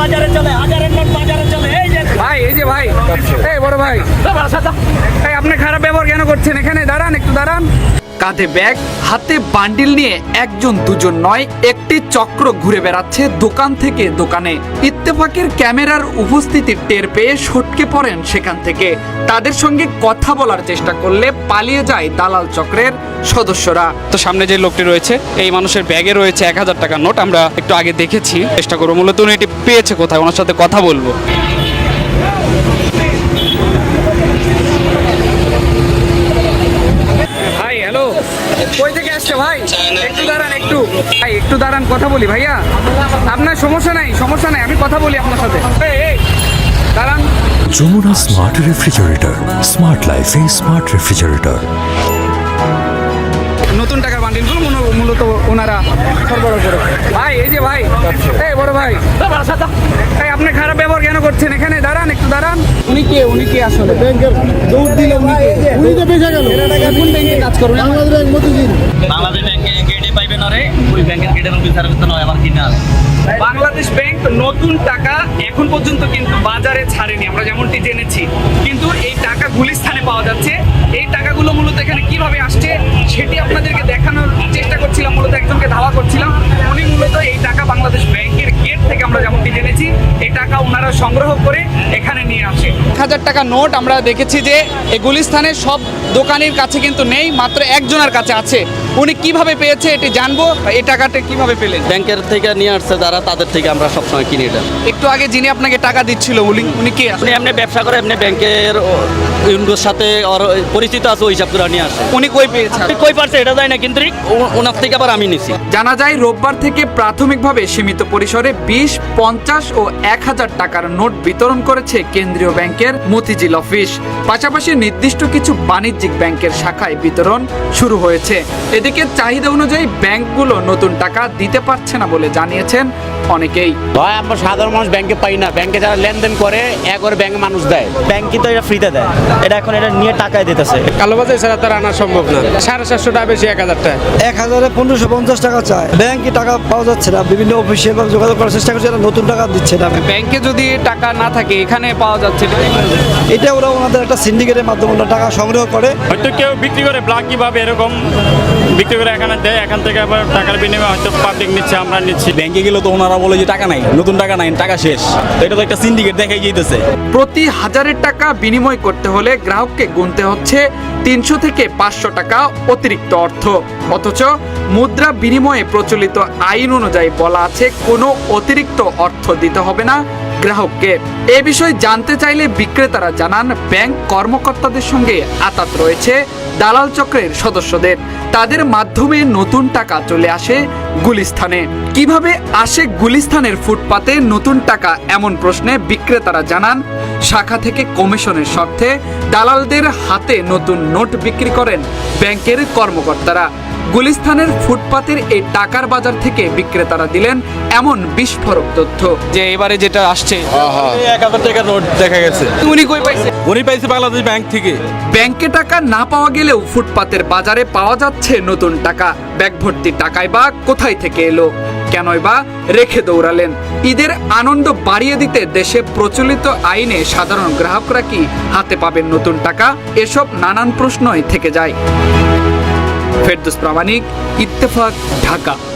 বাজারে চলে হাজারের নোট বাজারে চলে এই যে ভাই এই যে ভাই এই বড় ভাই। এই আপনি খারাপ ব্যবহার কেন করছেন? এখানে দাঁড়ান একটু দাঁড়ান। কাঁধে ব্যাগ, হাতে বান্ডিল নিয়ে একজন দুজন নয়, একটি চক্র ঘুরে বেড়াচ্ছে দোকান থেকে দোকানে। ইত্তেফাকের ক্যামেরার উপস্থিতি টের পেয়ে সটকে পড়েন সেখান থেকে। তাদের সঙ্গে কথা বলার চেষ্টা করলে পালিয়ে যায় দালাল চক্রের সদস্যরা। তো সামনে যে লোকটি রয়েছে, এই মানুষের ব্যাগে রয়েছে এক হাজার টাকার নোট। আমরা একটু আগে দেখেছি, চেষ্টা করব। মূলত উনি এটি পেয়েছে কোথায়? ওনার সাথে কথা বলব ভাই হ্যালো কই থেকে আসছে ভাই? একটু দাঁড়ান একটু। ভাই একটু দাঁড়ান কথা বলি ভাইয়া। আপনার সমস্যা নাই সমস্যা নাই আমি কথা বলি আপনার সাথে। এই, এই, দাঁড়ান। যমুনা স্মার্ট রেফ্রিজারেটর স্মার্ট লাইফে স্মার্ট রেফ্রিজারেটর নতুন টাকার বান্ডিলগুলো মূল- মূলত ওনারা সরবরাহ করে। ভাই এই যে ভাই এই বড় ভাই। এই আপনি খারাপ ব্যবহার কেন করছেন? এখানে দাঁড়ান একটু দাঁড়ান। উনি কে উনি কে আসলে? ব্যাংকের দৌড় দিলে উনি কে? উনি তো বেঁচে গেল। কোন ব্যাংকে কাজ করবেন বাংলাদেশ ব্যাংক মতিঝিল। বাংলাদেশ ব্যাংকে গেটে পাইবে না ওই ব্যাংকের গেটের অফিসার তো নয় আমার কিনা বাংলাদেশ ব্যাংক নতুন টাকা এখন পর্যন্ত কিন্তু বাজারে ছাড়েনি আমরা যেমনটি জেনেছি। কিন্তু এই টাকা গুলিস্থানে পাওয়া যাচ্ছে। এই টাকাগুলো মূলত এখানে কীভাবে আসছে সেটি আপনাদেরকে দেখানোর চেষ্টা করছিলাম মূলত একজনকে ধাওয়া করছিলাম। উনি মূলত এই টাকা বাংলাদেশ থেকে আমরা যেমনটি জেনেছি এই টাকা ওনারা সংগ্রহ করে এখানে নিয়ে আসে। এক হাজার টাকা নোট আমরা দেখেছি যে এই গুলিস্থানের সব দোকানের কাছে কিন্তু নেই মাত্র একজনের কাছে আছে। উনি কীভাবে পেয়েছে এটি জানব এই টাকাটা কীভাবে পেলেন? ব্যাংকের থেকে নিয়ে আসছে যারা তাদের থেকে আমরা সবসময় কিনি এটা একটু আগে যিনি আপনাকে টাকা দিচ্ছিল উনি উনি কে? আপনি এমনি ব্যবসা করে এমনি ব্যাংকের ইউনগোর সাথে ওর পরিচিত আছে ওই হিসাব করে নিয়ে আসে। উনি কই পেয়েছেন কই পারছে এটা যায় না কিন্তু ওনার থেকে আবার আমি নিছি। জানা যায় রোববার থেকে প্রাথমিকভাবে সীমিত পরিসরে বিশ পঞ্চাশ ও এক হাজার টাকার নোট বিতরণ করেছে কেন্দ্রীয় ব্যাংকের মতিঝিল অফিস। পাশাপাশি নির্দিষ্ট কিছু বাণিজ্যিক ব্যাংকের শাখায় বিতরণ শুরু হয়েছে। এদিকে চাহিদা অনুযায়ী ব্যাংকগুলো নতুন টাকা দিতে পারছে না বলে জানিয়েছেন অনেকেই। হয় আমরা সাধারণ মানুষ ব্যাংকে পাই না। ব্যাংকে যারা লেনদেন করে একবার ব্যাংকে মানুষ দেয়। ব্যাংকে তো এটা ফ্রিতে দেয়। এটা এখন এটা নিয়ে টাকায় দিতেছে। কালোবাজার ছাড়া তার আনা সম্ভব না। সাড়ে চারশো টাকা বেশি এক হাজার টাকা। এক হাজারে পনেরোশো পঞ্চাশ টাকা চায়। ব্যাংকে টাকা পাওয়া যাচ্ছে না। বিভিন্ন অফিসে বা যোগাযোগ করার চেষ্টা করছে এরা নতুন টাকা দিচ্ছে না। ব্যাংকে যদি টাকা না থাকে এখানে পাওয়া যাচ্ছে এটা ওরা ওনাদের একটা সিন্ডিকেটের মাধ্যমে ওরা টাকা সংগ্রহ করে। হয়তো কেউ বিক্রি করে ব্ল্যাক কীভাবে এরকম বিক্রি করে এখানে দেয় এখান থেকে আবার টাকার বিনিময়ে হয়তো পাবলিক নিচ্ছে আমরা নিচ্ছি। ব্যাংকে গেলে তো ওনারা বলে যে টাকা নাই, নতুন টাকা নাই, টাকা শেষ। এটা তো একটা সিন্ডিকেট দেখাই যেতেছে প্রতি হাজারের টাকা বিনিময় করতে হলে গ্রাহককে গুনতে হচ্ছে তিনশো থেকে পাঁচশো টাকা অতিরিক্ত অর্থ। অথচ মুদ্রা বিনিময়ে প্রচলিত আইন অনুযায়ী বলা আছে, কোনো অতিরিক্ত অর্থ দিতে হবে না। গ্রাহককে। এ বিষয়ে জানতে চাইলে বিক্রেতারা জানান, ব্যাংক কর্মকর্তাদের সঙ্গে আতাত রয়েছে দালাল চক্রের সদস্যদের। তাদের মাধ্যমে নতুন টাকা চলে আসে গুলিস্থানে। কীভাবে আসে গুলিস্থানের ফুটপাতে নতুন টাকা, এমন প্রশ্নে বিক্রেতারা জানান, শাখা থেকে কমিশনের স্বার্থে দালালদের হাতে নতুন নোট বিক্রি করেন ব্যাংকের কর্মকর্তারা। গুলিস্থানের ফুটপাতের এই টাকার বাজার থেকে বিক্রেতারা দিলেন এমন বিস্ফোরক তথ্য। যে এবারে যেটা আসছে এক হাজার টাকার নোট দেখা গেছে। উনি কই পাইছে? উনি পাইছে বাংলাদেশ ব্যাংক থেকে। ব্যাংকে টাকা না পাওয়া গেলেও ফুটপাতের বাজারে পাওয়া যাচ্ছে নতুন টাকা। ব্যাগ ভর্তি টাকায় বা কোথায় থেকে এলো? কেনই বা রেখে দৌড়ালেন। ঈদের আনন্দ বাড়িয়ে দিতে দেশে প্রচলিত আইনে সাধারণ গ্রাহকরা কি হাতে পাবেন নতুন টাকা? এসব নানান প্রশ্নই থেকে যায়। ফেরদুস প্রামাণিক ইত্তেফাক ঢাকা।